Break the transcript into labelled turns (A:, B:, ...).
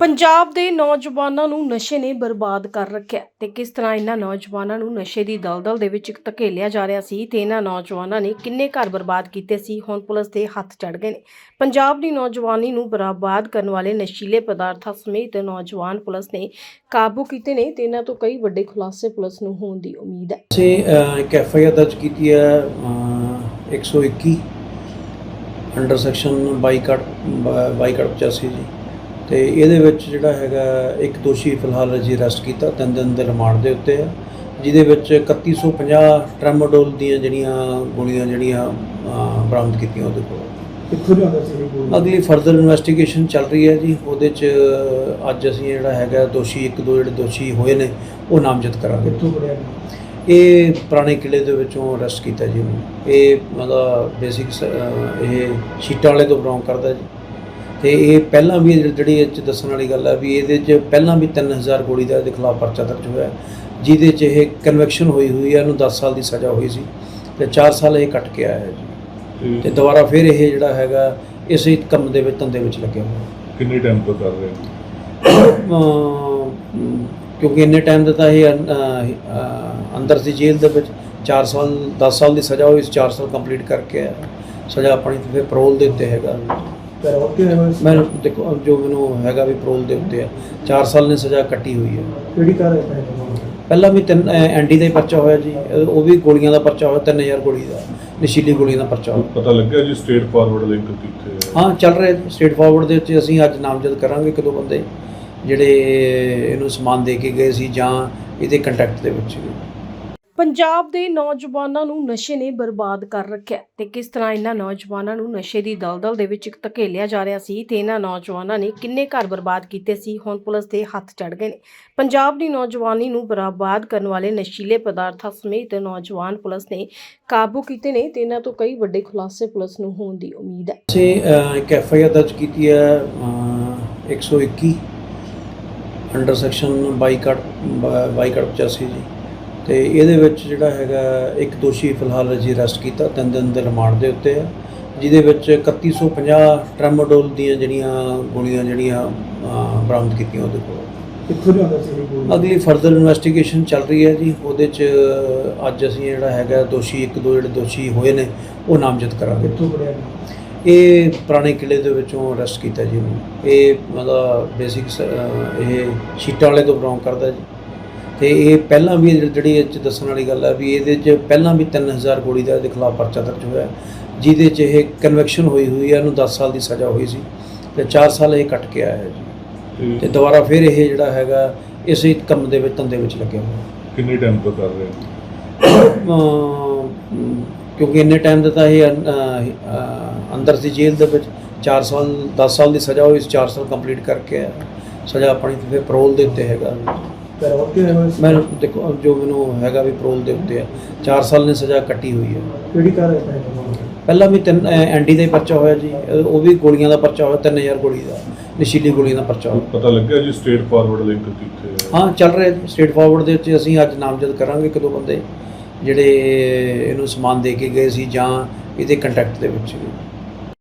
A: ਪੰਜਾਬ ਦੇ ਨੌਜਵਾਨਾਂ ਨੂੰ ਨਸ਼ੇ ਨੇ ਬਰਬਾਦ ਕਰ ਰੱਖਿਆ ਤੇ ਕਿਸ ਤਰ੍ਹਾਂ ਇਹਨਾਂ ਨੌਜਵਾਨਾਂ ਨੂੰ ਨਸ਼ੇ ਦੀ ਦਲਦਲ ਦੇ ਵਿੱਚ ਧਕੇਲਿਆ ਜਾ ਰਿਹਾ ਸੀ ਤੇ ਇਹਨਾਂ ਨੌਜਵਾਨਾਂ ਨੇ ਕਿੰਨੇ ਘਰ ਬਰਬਾਦ ਕੀਤੇ ਸੀ ਹੁਣ ਪੁਲਿਸ ਦੇ ਹੱਥ ਚੜ ਗਏ ਨੇ। ਪੰਜਾਬ ਦੀ ਨੌਜਵਾਨੀ ਨੂੰ ਬਰਬਾਦ ਕਰਨ ਵਾਲੇ ਨਸ਼ੀਲੇ ਪਦਾਰਥਾਂ ਸਮੇਤ ਨੌਜਵਾਨ ਪੁਲਿਸ ਨੇ ਕਾਬੂ ਕੀਤੇ ਨੇ ਤੇ ਇਹਨਾਂ ਤੋਂ ਕਈ ਵੱਡੇ ਖੁਲਾਸੇ ਪੁਲਿਸ ਨੂੰ ਹੋਣ ਦੀ ਉਮੀਦ ਹੈ।
B: ਅਸੀਂ ਇੱਕ ਐਫ ਆਈ ਆਰ ਦਰਜ ਕੀਤੀ ਹੈ ਅ, 121 ਅੰਡਰ ਸੈਕਸ਼ਨ 22 ਕੱਟ 22 ਕੱਟ 85 ਜੀ। ਤੇ ਇਹਦੇ ਵਿੱਚ ਜਿਹੜਾ ਹੈਗਾ ਇੱਕ ਦੋਸ਼ੀ ਫਿਲਹਾਲ ਅਸੀਂ ਅਰੈਸਟ ਕੀਤਾ ਤਿੰਨ ਦਿਨ ਦੇ ਰਿਮਾਂਡ ਦੇ ਉੱਤੇ ਹੈ ਜਿਹਦੇ ਵਿੱਚ 3150 ਟ੍ਰੈਮੋਡੋਲ ਦੀਆਂ ਜਿਹੜੀਆਂ ਗੋਲੀਆਂ ਜਿਹੜੀਆਂ ਬਰਾਮਦ ਕੀਤੀਆਂ ਉਹਦੇ ਕੋਲ।
C: ਕਿੱਥੋਂ ਲਿਆਉਂਦਾ ਸੀ ਇਹ ਗੋਲੀ?
B: ਅਗਲੀ ਫਰਦਰ ਇਨਵੈਸਟੀਗੇਸ਼ਨ ਚੱਲ ਰਹੀ ਹੈ ਜੀ। ਉਹਦੇ 'ਚ ਅੱਜ ਅਸੀਂ ਜਿਹੜਾ ਹੈਗਾ ਦੋਸ਼ੀ ਇੱਕ ਦੋ ਜਿਹੜੇ ਦੋਸ਼ੀ ਹੋਏ ਨੇ ਉਹ ਨਾਮਜ਼ਦ ਕਰਾਂਗੇ।
C: ਕਿੱਥੋਂ
B: ਇਹ ਪੁਰਾਣੇ ਕਿਲੇ ਦੇ ਵਿੱਚੋਂ ਅਰੈਸਟ ਕੀਤਾ ਜੀ। ਉਹਨੂੰ ਇਹ ਮਤਲਬ ਬੇਸਿਕ ਇਹ ਸ਼ੀਟਾਂ ਵਾਲੇ ਤੋਂ ਬਿਲੋਂਗ ਕਰਦਾ ਜੀ। ਤੇ ਇਹ ਪਹਿਲਾਂ ਵੀ ਜਿਹੜੀ- ਇਹ 'ਚ ਦੱਸਣ ਵਾਲੀ ਗੱਲ ਹੈ ਵੀ ਇਹਦੇ 'ਚ ਪਹਿਲਾਂ ਵੀ 3000 ਗੋਲੀ ਦਾ ਇਹਦੇ ਖਿਲਾਫ ਪਰਚਾ ਦਰਜ ਹੋਇਆ। ਜਿਹਦੇ 'ਚ ਇਹ ਕਨਵੈਕਸ਼ਨ ਹੋਈ ਹੋਈ ਹੈ ਇਹਨੂੰ 10 ਸਾਲ ਦੀ ਸਜ਼ਾ ਹੋਈ ਸੀ ਤੇ 4 ਸਾਲ ਇਹ ਕੱਟ ਕੇ ਆਇਆ ਹੈ। ਜੀ ਤੇ ਦੁਬਾਰਾ ਫਿਰ ਇਹ ਜਿਹੜਾ ਹੈਗਾ ਇਸੇ ਕੰਮ ਦੇ ਵਿੱਚ ਧੰਦੇ ਵਿੱਚ ਲੱਗਿਆ ਹੋਇਆ।
D: ਕਿੰਨੇ ਟਾਈਮ ਤੋਂ ਕਰ ਰਹੇ
B: ਕਿਉਂਕਿ ਇੰਨੇ ਟਾਈਮ ਦਾ ਤਾਂ ਇਹ ਅੰਦਰ ਸੀ ਜੇਲ੍ਹ ਦੇ ਵਿੱਚ 4 ਸਾਲ 10 ਸਾਲ ਦੀ ਸਜ਼ਾ ਹੋਈ 4 ਸਾਲ ਕੰਪਲੀਟ ਕਰਕੇ ਆਇਆ। ਸਜ਼ਾ ਆਪਣੀ ਤੇ ਫਿਰ parole ਦੇ ਉੱਤੇ ਹੈਗਾ।
C: ਪਰ ਹੋਰ ਕੀ ਹੋਇਆ ਸੀ?
B: ਮੈਂ ਦੇਖੋ ਜੋ ਮੈਨੂੰ ਹੈਗਾ ਵੀ parole ਦੇ ਉੱਤੇ ਆ। 4 ਸਾਲ ਨੇ ਸਜ਼ਾ ਕੱਟੀ ਹੋਈ ਹੈ।
C: ਕਿਹੜੀ ਕਾਰ ਹੈ
B: ਪਹਿਲਾਂ ਵੀ ਤਿੰਨ ਐਨਡੀ ਦਾ ਹੀ ਪਰਚਾ ਹੋਇਆ ਜੀ। ਉਹ ਵੀ ਗੋਲੀਆਂ ਦਾ ਪਰਚਾ ਹੋਇਆ 3000 ਗੋਲੀ ਦਾ ਨਸ਼ੀਲੀ ਗੋਲੀਆਂ ਦਾ ਪਰਚਾ ਹੋਇਆ।
D: ਪਤਾ ਲੱਗਿਆ ਜੀ ਸਟੇਟ ਫਾਰਵਰਡ ਲਿੰਕ ਕਿੱਥੇ ਹੈ
B: ਹਾਂ ਚੱਲ ਰਿਹਾ ਸਟੇਟ ਫਾਰਵਰਡ ਦੇ ਵਿੱਚ ਅਸੀਂ ਅੱਜ ਨਾਮਜ਼ਦ ਕਰਾਂਗੇ ਇੱਕ ਦੋ ਬੰਦੇ ਜਿਹੜੇ ਇਹਨੂੰ ਸਮਾਨ ਦੇ ਕੇ ਗਏ ਸੀ ਜਾਂ ਇਹਦੇ ਕੰਟੈਕਟ ਦੇ ਵਿੱਚ
A: ਪੰਜਾਬ ਦੇ ਨੌਜਵਾਨਾਂ ਨੂੰ ਨਸ਼ੇ ਨੇ ਬਰਬਾਦ ਕਰ ਰੱਖਿਆ ਤੇ ਕਿਸ ਤਰ੍ਹਾਂ ਇਹਨਾਂ ਨੌਜਵਾਨਾਂ ਨੂੰ ਨਸ਼ੇ ਦੀ ਦਲਦਲ ਦੇ ਵਿੱਚ ਧਕੇਲਿਆ ਜਾ ਰਿਹਾ ਸੀ ਤੇ ਇਹਨਾਂ ਨੌਜਵਾਨਾਂ ਨੇ ਕਿੰਨੇ ਘਰ ਬਰਬਾਦ ਕੀਤੇ ਸੀ, ਹੁਣ ਪੁਲਿਸ ਦੇ ਹੱਥ ਚੜ ਗਏ ਨੇ। ਪੰਜਾਬ ਦੀ ਨੌਜਵਾਨੀ ਨੂੰ ਬਰਬਾਦ ਕਰਨ ਵਾਲੇ ਨਸ਼ੀਲੇ ਪਦਾਰਥਾਂ ਸਮੇਤ ਨੌਜਵਾਨ ਪੁਲਿਸ ਨੇ ਕਾਬੂ ਕੀਤੇ ਨੇ ਤੇ ਇਹਨਾਂ ਤੋਂ ਕਈ ਵੱਡੇ ਖੁਲਾਸੇ ਪੁਲਿਸ ਨੂੰ ਹੋਣ ਦੀ ਉਮੀਦ ਹੈ।
B: ਅਸੀਂ ਇੱਕ ਐਫ ਆਈ ਆਰ ਦਰਜ ਕੀਤੀ ਹੈ 121 ਅੰਡਰ ਸੈਕਸ਼ਨ 22 ਕੱਟ 22 ਕੱਟ 85 ਜੀ। ਤੇ ਇਹਦੇ ਵਿੱਚ ਜਿਹੜਾ ਹੈਗਾ ਇੱਕ ਦੋਸ਼ੀ ਫਿਲਹਾਲ ਅਸੀਂ ਅਰੈਸਟ ਕੀਤਾ ਤਿੰਨ ਦਿਨ ਦੇ ਰਿਮਾਂਡ ਦੇ ਉੱਤੇ ਹੈ ਜਿਹਦੇ ਵਿੱਚ 3150 ਟ੍ਰੈਮੋਡੋਲ ਦੀਆਂ ਜਿਹੜੀਆਂ ਗੋਲੀਆਂ ਜਿਹੜੀਆਂ ਬਰਾਮਦ ਕੀਤੀਆਂ ਉਹਦੇ ਕੋਲ।
C: ਕਿੱਥੋਂ ਲਿਆਉਂਦਾ ਸੀ ਇਹ ਗੋਲੀ?
B: ਅਗਲੀ ਫਰਦਰ ਇਨਵੈਸਟੀਗੇਸ਼ਨ ਚੱਲ ਰਹੀ ਹੈ ਜੀ। ਉਹਦੇ 'ਚ ਅੱਜ ਅਸੀਂ ਜਿਹੜਾ ਹੈਗਾ ਦੋਸ਼ੀ ਇੱਕ ਦੋ ਜਿਹੜੇ ਦੋਸ਼ੀ ਹੋਏ ਨੇ ਉਹ ਨਾਮਜ਼ਦ ਕਰਾਂਗੇ।
C: ਕਿੱਥੋਂ
B: ਇਹ ਪੁਰਾਣੇ ਕਿਲੇ ਦੇ ਵਿੱਚੋਂ ਅਰੈਸਟ ਕੀਤਾ ਜੀ। ਉਹਨੂੰ ਇਹ ਮਤਲਬ ਬੇਸਿਕ ਇਹ ਸ਼ੀਟਾਂ ਵਾਲੇ ਤੋਂ ਬਿਲੋਂਗ ਕਰਦਾ ਜੀ। ਤੇ ਇਹ ਪਹਿਲਾਂ ਵੀ ਜਿਹੜੀ- ਇਹ 'ਚ ਦੱਸਣ ਵਾਲੀ ਗੱਲ ਹੈ ਵੀ ਇਹਦੇ 'ਚ ਪਹਿਲਾਂ ਵੀ 3000 ਗੋਲੀ ਦਾ ਇਹਦੇ ਖਿਲਾਫ ਪਰਚਾ ਦਰਜ ਹੋਇਆ ਜਿਹਦੇ 'ਚ ਇਹ ਕਨਵੈਕਸ਼ਨ ਹੋਈ ਹੋਈ ਹੈ ਇਹਨੂੰ 10 ਸਾਲ ਦੀ ਸਜ਼ਾ ਹੋਈ ਸੀ ਤੇ 4 ਸਾਲ ਇਹ ਕੱਟ ਕੇ ਆਇਆ ਹੈ ਜੀ। ਤੇ ਦੁਬਾਰਾ ਫਿਰ ਇਹ ਜਿਹੜਾ ਹੈਗਾ ਇਸੇ ਕੰਮ ਦੇ ਵਿੱਚ ਧੰਦੇ ਵਿੱਚ ਲੱਗਿਆ ਹੋਇਆ
D: ਕਿੰਨੇ ਟਾਈਮ ਤੋਂ ਕਰ ਰਹੇ ਹੋ?
B: ਅਮ, ਕਿਉਂਕਿ ਇੰਨੇ ਟਾਈਮ ਦਾ ਤਾਂ ਇਹ ਅੰਦਰ ਸੀ ਜੇਲ੍ਹ ਦੇ ਵਿੱਚ 4 ਸਾਲ 10 ਸਾਲ ਦੀ ਸਜ਼ਾ ਹੋਈ 4 ਸਾਲ ਕੰਪਲੀਟ ਕਰਕੇ ਆਇਆ। ਸਜ਼ਾ ਆਪਣੀ ਤੇ ਫਿਰ parole ਦੇ ਉੱਤੇ ਹੈਗਾ।
C: ਪਰ ਹੋਰ ਕੀ ਹੋਇਆ ਸੀ?
B: ਮੈਂ ਦੇਖੋ ਜੋ ਮੈਨੂੰ ਹੈਗਾ ਵੀ parole ਦੇ ਉੱਤੇ ਆ 4 ਸਾਲ ਨੇ ਸਜ਼ਾ ਕੱਟੀ ਹੋਈ ਹੈ
C: ਕਿਹੜੀ ਕਾਰ ਹੈ
B: ਪਹਿਲਾਂ ਵੀ ਤਿੰਨ ਐਨਡੀ ਦਾ ਹੀ ਪਰਚਾ ਹੋਇਆ ਜੀ ਉਹ ਵੀ ਗੋਲੀਆਂ ਦਾ ਪਰਚਾ ਹੋਇਆ 3000 ਗੋਲੀ ਦਾ ਨਸ਼ੀਲੀ ਗੋਲੀਆਂ ਦਾ ਪਰਚਾ ਹੋਇਆ।
D: ਪਤਾ ਲੱਗਿਆ ਜੀ ਸਟੇਟ ਫਾਰਵਰਡ ਲਿੰਕ ਕਿੱਥੇ ਹੈ
B: ਹਾਂ ਚੱਲ ਰਿਹਾ ਸਟੇਟ ਫਾਰਵਰਡ ਦੇ ਵਿੱਚ ਅਸੀਂ ਅੱਜ ਨਾਮਜ਼ਦ ਕਰਾਂਗੇ ਇੱਕ ਦੋ ਬੰਦੇ ਜਿਹੜੇ ਇਹਨੂੰ ਸਮਾਨ ਦੇ ਕੇ ਗਏ ਸੀ ਜਾਂ ਇਹਦੇ ਕੰਟੈਕਟ ਦੇ ਵਿੱਚ।